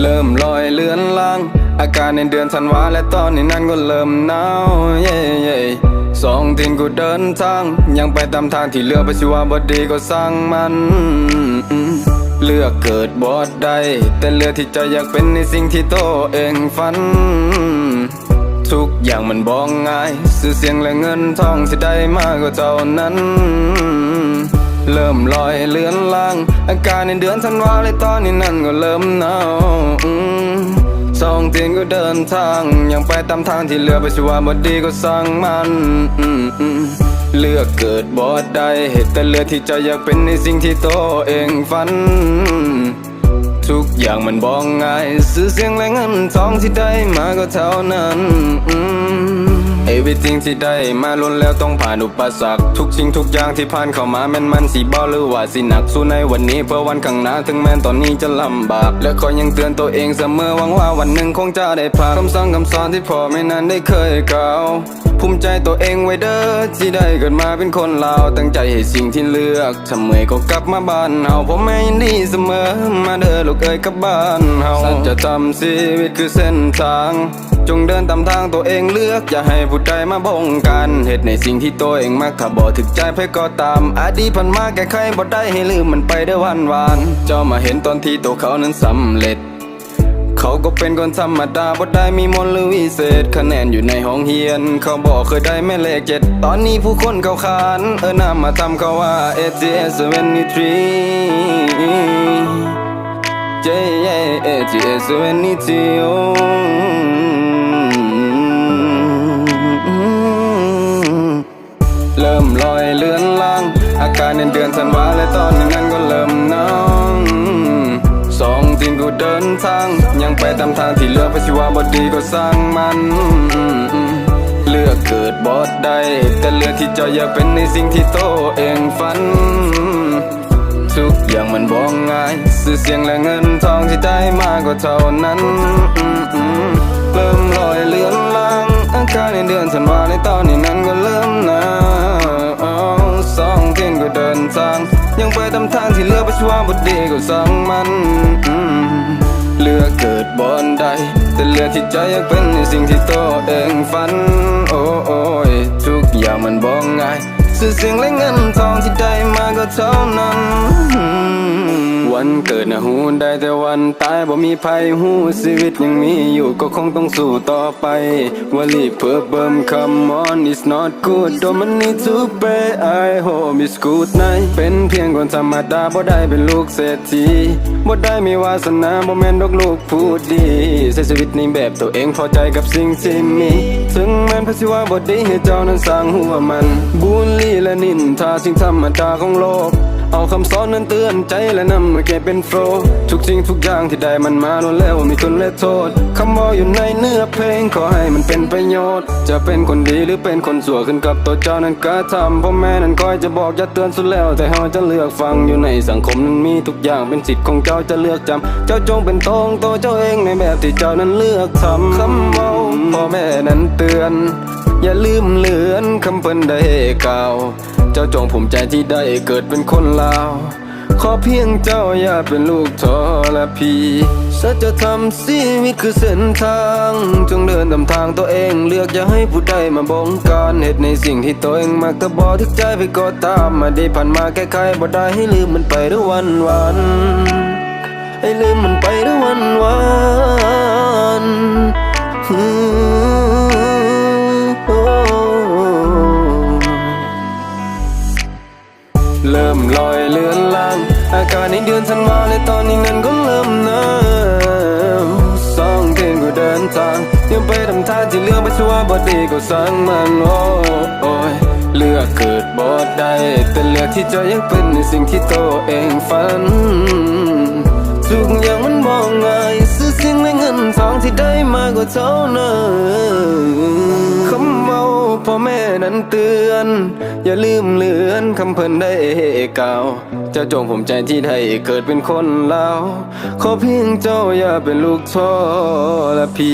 เริ่มลอยเลือนลาง อาการในเดือนธันวาและตอนนี้นั้นก็เริ่มหนาวเย่เย่สองทินกูเดินทาง ยังไปตามทางที่เลือกไปสิว่าบดีก็สร้างมันเลือกเกิดบอดได้แต่เลือกที่จะอยากเป็นในสิ่งที่โตเองฝัน ทุกอย่างมันบอกง่าย สื่อเสียงและเงินทองที่ได้มาก็เท่านั้น เริ่มลอยเลือนลาง อาการในเดือนธันวาเลยตอนนี้นั่นก็เริ่มหนาวสองเตียนก็เดินทาง ยังไปตามทางที่เลือกไปสิว่าบดีก็สร้างมันเลือกเกิดบอดได้เหตุแต่เลือกที่จะอยากเป็นในสิ่งที่โตวเองฝัน ทุกอย่างมันบอกง่าย ซื้อเสียงและเงินทองที่ได้มาก็เท่านั้นอืม Everything ที่ได้มาล้นแล้วต้องผ่านอุปสรรคทุกสิ่งทุกอย่างที่ผ่านเข้ามาแม้นมันสีบ่หรือว่าสิหนักสู้ในวันนี้เพื่อวันข้างหน้าถึงแม้ตอนนี้จะลำบาก และคอยยังเตือนตัวเองเสมอหวังว่าวันหนึ่งคงจะได้ผ่านคำสั่งคำสอนที่พ่อไม่นานได้เคยกล่าวภูมิใจตัวเองไว้เด้อที่ได้เกิดมาเป็นคนลาวตั้งใจให้สิ่งที่เลือกทำเมื่อยก็กลับมาบ้านเฮาผมแม่ยินดีเสมอมาเด้อลูกเอ้ยกลับบ้านเฮาสัจธรรมชีวิตคือเส้นทาง จงเดินตามทางตัวเองเลือกอย่าให้ผู้ใดมาบงกันเหตุในสิ่งที่ตัวเองมักถ้าบ่ถึกใจเพื่อก็ตามอดีตผ่านมาแก้ไขบ่ได้ให้ลืมมันไปได้วันวานเจ้ามาเห็นตอนที่ตัวเขานั้นสำเร็จ เขาก็เป็นคนธรรมดาบ่ได้มีมนต์หรือวิเศษ คะแนนอยู่ในห้องเฮียน เขาบอกเคยได้แม่เลขเจ็ดตอนนี้ผู้คนเขาคาน เออนำมาทำเขาว่า ATS 73 JATS 73 ริ่มลอยเลือนล่าง อาการในเดือนธันวาและตอนนี้นั้นก็เริ่มหนาวสองทีนกูเดินทาง ยังไปตามทางที่เลือกไปสิว่าบดีก็สร้างมัน เลือกเกิดบอดได้แต่เลือกที่จะอยากเป็นในสิ่งที่โตเองฝันทุกอย่างมันบอกง่าย สื่อเสียงและเงินทองที่ได้มาก็เท่านั้น ว่าบดีก็สั่งมันเลือกเกิดบอนใด แต่เลือกที่ใจอยากเป็นในสิ่งที่ตัวเองฝัน โอ้ยทุกอย่างมันบอง่าย สื่อเสียงและเงินทองที่ได้มาก็เท่านั้น วันเกิดนะหูได้แต่วันตายบ่มีภัยหูชีวิตยังมีอยู่ก็คงต้องสู้ต่อไปวลีเพิ่เบิ่ม come on it's not good don't man need to pay I hope it's good night เป็นเพียงคนธรรมดาบ่ได้เป็นลูกเศรษฐีบ่ได้มีวาสนาบ่แม่นดอกลูกผู้ดีใช้ชีวิตในแบบตัวเองพอใจกับสิ่งที่มี ถึงแม้นพระสิว่าบ่ดีให้เจ้านั้นสร้างหัวมันบูลลี่และนินทาสิ่งธรรมดาของโลก เอาคำสอนนั้นเตือนใจและนำมาเก็บเป็นโฟลทุกสิ่งทุกอย่างที่ได้มันมาล้วนแล้วมีคุณและโทษคำบอกอยู่ในเนื้อเพลงขอให้มันเป็นประโยชน์ จะเป็นคนดีหรือเป็นคนสั่วขึ้นกับตัวเจ้านั้นกระทำพ่อแม่นั้นคอยจะบอกจะเตือนสุดแล้ว แต่เฮาจะเลือกฟังอยู่ในสังคมนั้นมีทุกอย่างเป็นสิทธิ์ของเจ้าจะเลือกจำเจ้าจงเป็นตรงตัวเจ้าเองในแบบที่เจ้านั้นเลือกทำคำเมาพ่อแม่นั้นเตือน อย่าลืมเลือนคำเพิ่นได้กล่าว เจ้าจงภูมิใจที่ได้เกิดเป็นคนลาว ขอเพียงเจ้าอย่าเป็นลูกทรพีสัจธรรมชีวิตคือเส้นทาง จงเดินตามทางตัวเองเลือกอย่าให้ผู้ใดมาบงการเหตุในสิ่งที่ตัวเองมักถ้าบอทึกใจไปก็ตามมาได้ผ่านมาแก้ไขบ่ได้ให้ลืมมันไปหรือวันวันให้ลืมมันไปหรือวันวัน มลอยเลือนลาง อากาศในเดือนธันวาและตอนนี้เงินก็เริ่มหนาวสองเทนก็เดินทาง ยังไปทำท่าที่เลือกไปชัวาบดีก็สั่งมันโอ้โอยเลือกเกิดบอดได้แต่เลือกที่จะยังเป็นในสิ่งที่ตัวเองฝันทุกอย่างมันมองง่าย นทองที่ได้มากกว่าเท่านั้นคำเมาพ่อแม่นั้นเตือน อย่าลืมเลือนคำเพิ่นได้เก่าเจ้าจงผมใจที่ไทยเกิดเป็นคนลาวขอเพียงเจ้าอย่าเป็นลูกทอละพี